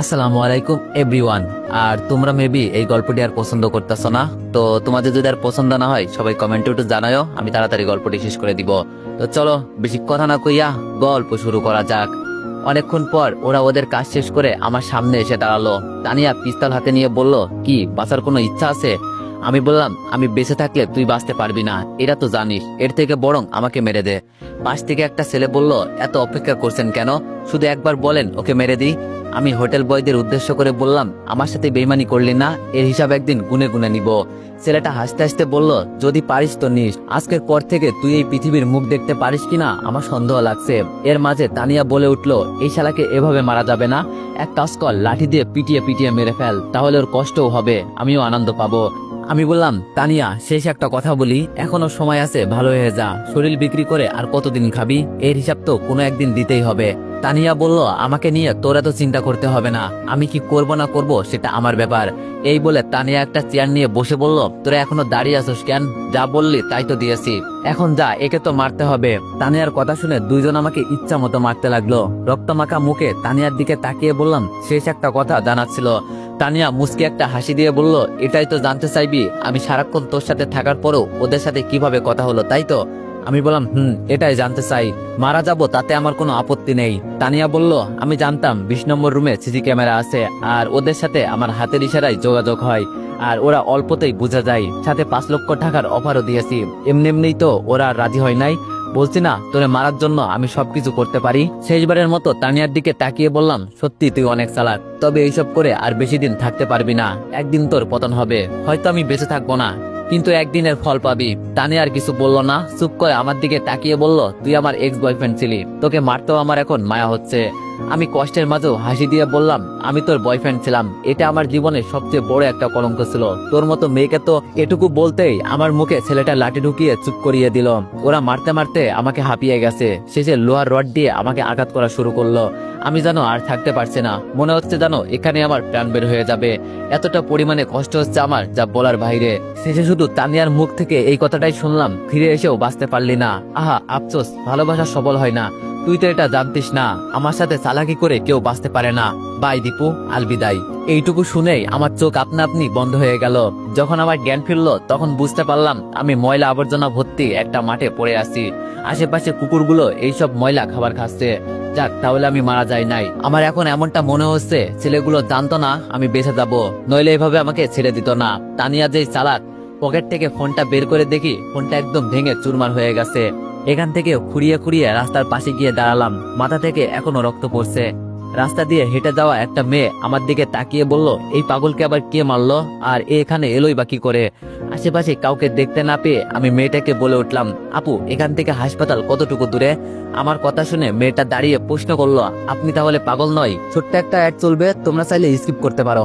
আসসালামু আলাইকুম, এভরিওয়ান। আর তোমরা মেবি এই গল্পটি আর পছন্দ করতেছো না? তো তোমাদের যদি আর পছন্দ না হয়, সবাই কমেন্টে একটু জানায়ও আমি তাড়াতাড়ি গল্পটি শেষ করে দিব। তো চলো, বেশি কথা না কইয়া গল্প শুরু করা যাক। অনেকক্ষণ পর ওরা ওদের কাজ শেষ করে আমার সামনে এসে দাঁড়াল। তানিয়া পিস্তল হাতে নিয়ে বলল, কি, বাঁচার কোনো ইচ্ছা আছে? আমি বললাম, আমি বেঁচে থাকলে তুই বাঁচতে পারবি না এটা তো জানিস, এর থেকে বরং আমাকে মেরে দে। পাশ থেকে একটা ছেলে বলল, এত অপেক্ষা করছেন কেন? শুধু একবার বলেন, ওকে মেরে দিই। আমি হোটেল বয়দের উদ্দেশ্য করে বললাম, আমার সাথে বেইমানি করলি না? এর হিসাব একদিন গুনে গুনে নিব। ছেলেটা হাসতে হাসতে বলল, যদি পারিস তো নিস। আজকের পর থেকে তুই এই পৃথিবীর মুখ দেখতে পারিস কিনা? আমার সন্দেহ লাগছে। এর মাঝে তানিয়া বলে উঠল, এই শালাকে এভাবে মারা যাবে না? এক কাজ কর, লাঠি দিয়ে পিটিয়ে পিটিয়ে মেরে ফেল, তাহলে ওর কষ্টও হবে, আমিও আনন্দ পাবো। আমি বললাম, তানিয়া, শেষ একটা কথা বলি, এখনও সময় আছে, ভালো হয়ে যা। শরীর বিক্রি করে আর কতদিন খাবি? এর হিসাব তো কোনো একদিন দিতেই হবে। তানিয়া বলল, আমাকে নিয়ে তোরা তো চিন্তা করতে হবে না। আমি কি করব না করব সেটা আমার ব্যাপার। এই বলে তানিয়া একটা চেয়ার নিয়ে বসে বলল, তোরা এখনও দাঁড়িয়ে আছিস কেন? যা বললি তাই তো দিয়েছি। এখন যা, একে তো মারতে হবে। তানিয়ার কথা শুনে দুইজন আমাকে ইচ্ছা মতো মারতে লাগল। রক্তমাখা মুখে তানিয়ার দিকে তাকিয়ে বললাম, শেষ একটা কথা জানাচ্ছিল। তানিয়া মুসকে একটা হাসি দিয়ে বলল, এটাই তো জানতে চাইবি, আমি সারাক্ষণ তোর সাথে থাকার পরও ওদের সাথে কীভাবে কথা হলো, তাই তো? আমি বললাম, হুম, এটাই জানতে চাই। মারা যাব, তাতে আমার কোনো আপত্তি নেই। তানিয়া বলল, আমি জানতাম, বিশ নম্বর রুমে সিসি ক্যামেরা আছে, আর ওদের সাথে আমার হাতের ইশারায় যোগাযোগ হয়, আর ওরা অল্পতেই বোঝা যায়। সাথে পাঁচ লক্ষ টাকার অফারও দিয়েছি। এমনি এমনি তো ওরা রাজি হয় নাই। বলছি না, তোরে মারার জন্য আমি সবকিছু করতে পারি। শেষবারের মতো তানিয়ার দিকে তাকিয়ে বললাম, সত্যি, তুই অনেক চালাক। তবে এইসব করে আর বেশি দিন থাকতে পারবি না। একদিন তোর পতন হবে। হয়তো আমি বেঁচে থাকব না। কিন্তু একদিনের ফল পাবি। তানি আর কিছু বলল না, চুপ করে আমার দিকে তাকিয়ে বলল, তুই আমার এক্স বয়ফ্রেন্ড ছিলি, তোকে মারতেও আমার এখন মায়া হচ্ছে। আমি কষ্টের মাঝেও হাসি দিয়ে বললাম, আমি তোর বয়ফ্রেন্ড ছিলাম। এটা আমার জীবনের সবচেয়ে বড় একটা কলঙ্ক ছিল। তোর মতো মেয়েকে তো এটুকু বলতেই আমার মুখে ছেলেটা লাঠি ঢুকিয়ে চুপ করিয়ে দিল। ওরা মারতে মারতে আমাকে হাঁপিয়ে গেছে। শেষে লোহার রড দিয়ে আমাকে আঘাত করা শুরু করল। আমি জানো আর থাকতে পারছি না। মনে হচ্ছে জানো এখানে আমার প্রাণ বের হয়ে যাবে। এতটা পরিমাণে কষ্ট হচ্ছে আমার যা বলার বাইরে। শেষে শুধু তানিয়ার মুখ থেকে এই কথাটাই শুনলাম। ফিরে এসেও বাঁচতে পারলি না। আহা, আফসোস। ভালোবাসা সবল হয় না। তুই তো এটা জানতিস না। আমার সাথে চালাকি করে কেউ বাঁচতে পারে না। বাই দীপু, আলবিদাই। এইটুকু শুনেই আমার চোখ আপনা আপনি বন্ধ হয়ে গেল। যখন আমার জ্ঞান ফিরলো, তখন বুঝতে পারলাম আমি ময়লা আবর্জনা ভর্তি একটা মাঠে পড়ে আছি। আশেপাশে কুকুরগুলো এইসব ময়লা খাবার খাচ্ছে। যাক, তাহলে আমি মারা যাই নাই। আমার এখন এমনটা মনে হচ্ছে, ছেলেগুলো জানতো না আমি বেঁচে যাব। নইলে এভাবে আমাকে ছেড়ে দিত না। তানিয়া যেই চালাক, পকেট থেকে ফোনটা বের করে দেখি, ফোনটা একদম ভেঙে চুরমার হয়ে গেছে। এখান থেকে খুঁড়িয়ে খুঁড়িয়ে রাস্তার পাশে গিয়ে দাঁড়ালাম। মাথা থেকে এখনও রক্ত পড়ছে। রাস্তা দিয়ে হেঁটে যাওয়া একটা মেয়ে আমার দিকে তাকিয়ে বলল, এই পাগলকে আবার কে মারলো? আর এখানে এলোই বা কি করে? আশেপাশে কাউকে দেখতে না পেয়ে আমি মেয়েটাকে বলে উঠলাম, আপু, এখান থেকে হাসপাতাল কতটুকু দূরে? আমার কথা শুনে মেয়েটা দাঁড়িয়ে প্রশ্ন করল, আপনি তাহলে পাগল নয়? ছোট্ট একটা অ্যাড চলবে, তোমরা চাইলে স্কিপ করতে পারো।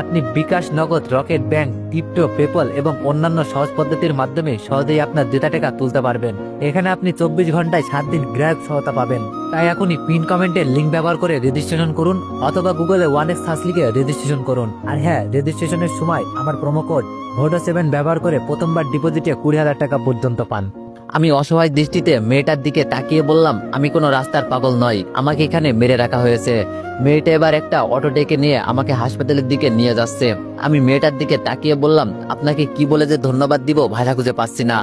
আপনি বিকাশ নগদ, রকেট ব্যাংক টিপটো পেপল এবং অন্যান্য সহজ পদ্ধতির মাধ্যমে সহজেই আপনার জেতা টাকা তুলতে পারবেন। এখানে আপনি চব্বিশ ঘন্টায় সাত দিন গ্রাহক সহায়তা পাবেন। তাই এখনই পিন কমেন্টের লিঙ্ক ব্যবহার করে রেজিস্ট্রেশন করুন অথবা গুগলে ওয়ান এক্স সার্চ লিখে রেজিস্ট্রেশন করুন। আর হ্যাঁ রেজিস্ট্রেশনের সময় আমার প্রোমো কোড ভোডো সেভেন ব্যবহার করে প্রথমবার ডিপোজিটে কুড়ি হাজার টাকা পর্যন্ত পান। আমি অসহায় দৃষ্টিতে মেয়েটার দিকে তাকিয়ে বললাম, আমি কোনো রাস্তার পাগল নই, আমাকে এখানে মেরে রাখা হয়েছে। মেয়েটা এবার একটা অটো ডেকে নিয়ে আমাকে হাসপাতালের দিকে নিয়ে যাচ্ছে। আমি মেয়েটার দিকে তাকিয়ে বললাম, আপনাকে কি বলে যে ধন্যবাদ দিব ভাষা খুঁজে পাচ্ছি না?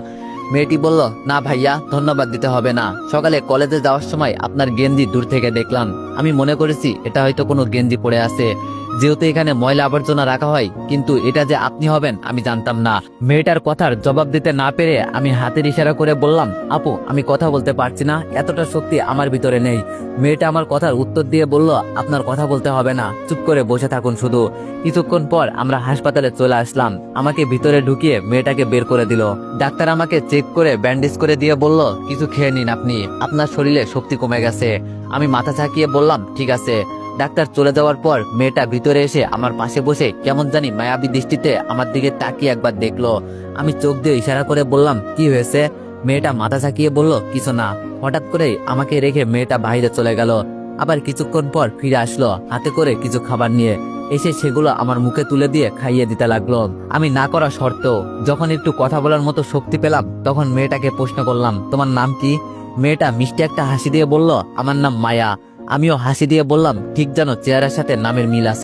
মেয়েটি বলল, না ভাইয়া, ধন্যবাদ দিতে হবে না। সকালে কলেজে যাওয়ার সময় আপনার গেঞ্জি দূর থেকে দেখলাম। আমি মনে করেছি, এটা হয়তো কোনো গেঞ্জি পড়ে আছে। যেহেতু এখানে ময়লা আবর্জনা রাখা হয়, কিন্তু এটা যে আপনি হবেন, আমি জানতাম না। মেয়েটার কথার জবাব দিতে না পেরে আমি হাতের ইশারা করে বললাম, আপু, আমি কথা বলতে পারছি না, এতটা শক্তি আমার ভিতরে নেই। মেয়েটা আমার কথার উত্তর দিয়ে বলল, আপনার কথা বলতে হবে না, চুপ করে বসে থাকুন শুধু। কিছুক্ষণ পর আমরা হাসপাতালে চলে আসলাম। আমাকে ভিতরে ঢুকিয়ে মেয়েটাকে বের করে দিল। ডাক্তার আমাকে চেক করে, ব্যান্ডেজ করে দিয়ে বলল, কিছু খেয়ে নিন আপনি, আপনার শরীরে শক্তি কমে গেছে। আমি মাথা ঝাঁকিয়ে বললাম, ঠিক আছে। ডাক্তার চলে যাওয়ার পর মেয়েটা ভিতরে এসে আমার পাশে বসে কেমন জানি মায়াবী দৃষ্টিতে আমার দিকে তাকিয়ে একবার দেখল। আমি চোখ দিয়ে ইশারা করে বললাম, কি হয়েছে? মেয়েটা মাথা ঝাঁকিয়ে বলল, কিছু না। হঠাৎ করে আমাকে রেখে মেয়েটা বাইরে চলে গেল। আবার কিছুক্ষণ পর ফিরে আসলো হাতে করে কিছু খাবার নিয়ে। এসে সেগুলো আমার মুখে তুলে দিয়ে খাইয়ে দিতে লাগল। আমি না করা শর্ত যখন একটু কথা বলার মতো শক্তি পেলাম, তখন মেয়েটাকে প্রশ্ন করলাম, তোমার নাম কি? মেয়েটা মিষ্টি একটা হাসি দিয়ে বলল, আমার নাম মায়া। আমিও হাসি দিয়ে বললাম ঠিক যেন চেয়ারের সাথে নামের মিল আছে।